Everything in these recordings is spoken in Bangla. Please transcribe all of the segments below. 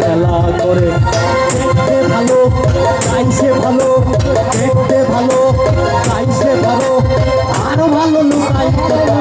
খেলা করে। দেখতে ভালো দেখতে ভালো গাইছে ভালো আরও ভালো লুকাইতে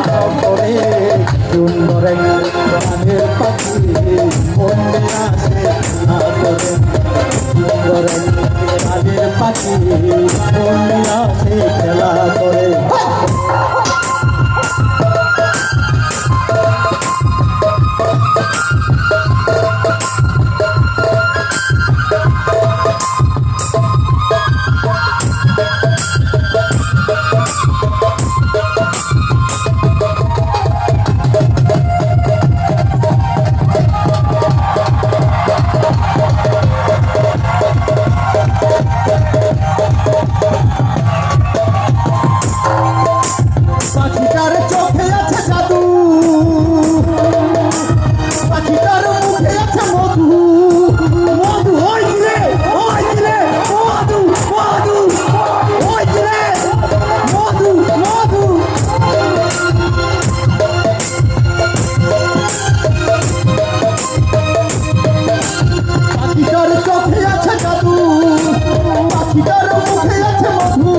পাখিটার মুখে আছে মধু,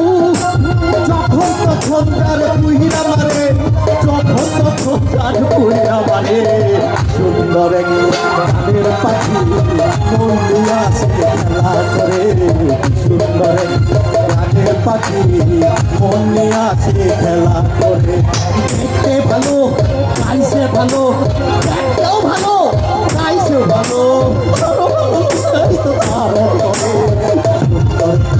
যখন তখন তার পুহিরা মারে, যখন তখন তার পুহিরা মারে। সুন্দর গানের পাখি মন দিয়ে আসে খেলা করে। সুন্দর গানের পাখি মন দিয়ে আসে খেলা করে। দেখতে ভালো, গাইছে ভালো দেখতেও ভালো, গাইছে ভালো। তার করে। সুন্দর গানের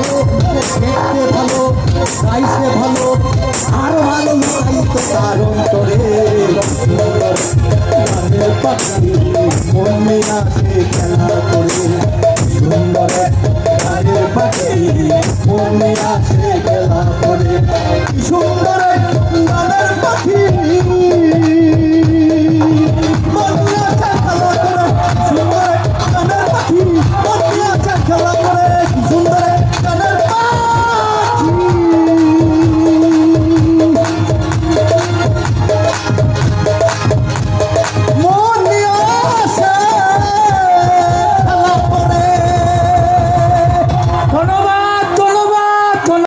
ভালো দেখতে ভালো গাইছে ভালো আর ভালো তাই কারণ করে